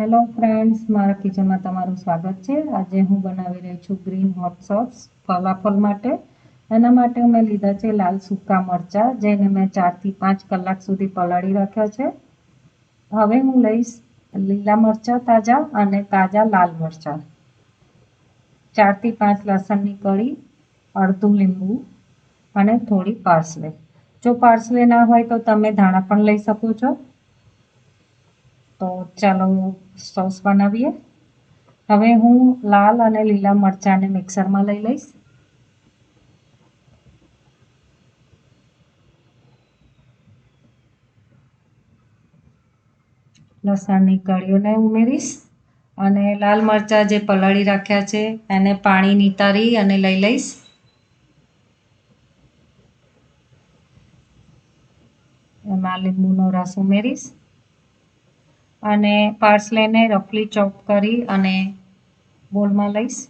Hello friends મારા કિચનમાં તમારું સ્વાગત છે. આજે હું બનાવી રહી છું ગ્રીન હોટ સોસ ફલાફલ માટે. એના માટે મેં લીધા છે લાલ સૂકા મરચાં, જેને મેં ચારથી પાંચ કલાક સુધી પલાળી રાખ્યા છે. હવે હું લઈશ લીલા મરચાં તાજા અને તાજા લાલ મરચાં. ચારથી પાંચ લસણની કળી, અડધું લીંબુ અને થોડી પાર્સલે. જો પાર્સલે ના હોય તો તમે ધાણા પણ લઈ શકો છો. તો ચાલો સોસ બનાવીએ. હવે હું લાલ અને લીલા મરચાંને મિક્સરમાં લઈ લઈશ. લસણની કળીઓને ઉમેરીશ અને લાલ મરચાં જે પલાળી રાખ્યા છે એને પાણી નિતારી અને લઈ લઈશ. એમાં લીંબુનો રસ ઉમેરીશ. અને પાર્સલેને રફલી ચોપ કરી અને બોલમાં લઈશ.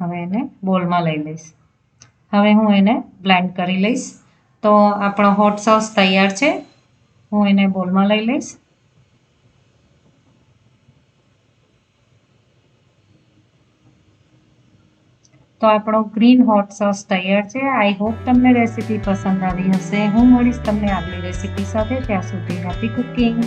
હવે એને બોલમાં લઈ લઈશ. હવે હું એને બ્લેન્ડ કરી લઈશ. તો આપણો હોટ સોસ તૈયાર છે. હું એને બોલમાં લઈ લઈશ. તો આપણો ગ્રીન હોટ સોસ તૈયાર છે. આઈ હોપ તમને રેસીપી પસંદ આવી હશે. હું મળીશ તમને આગલી રેસીપી સાથે. ત્યાં સુધી હેપી કુકિંગ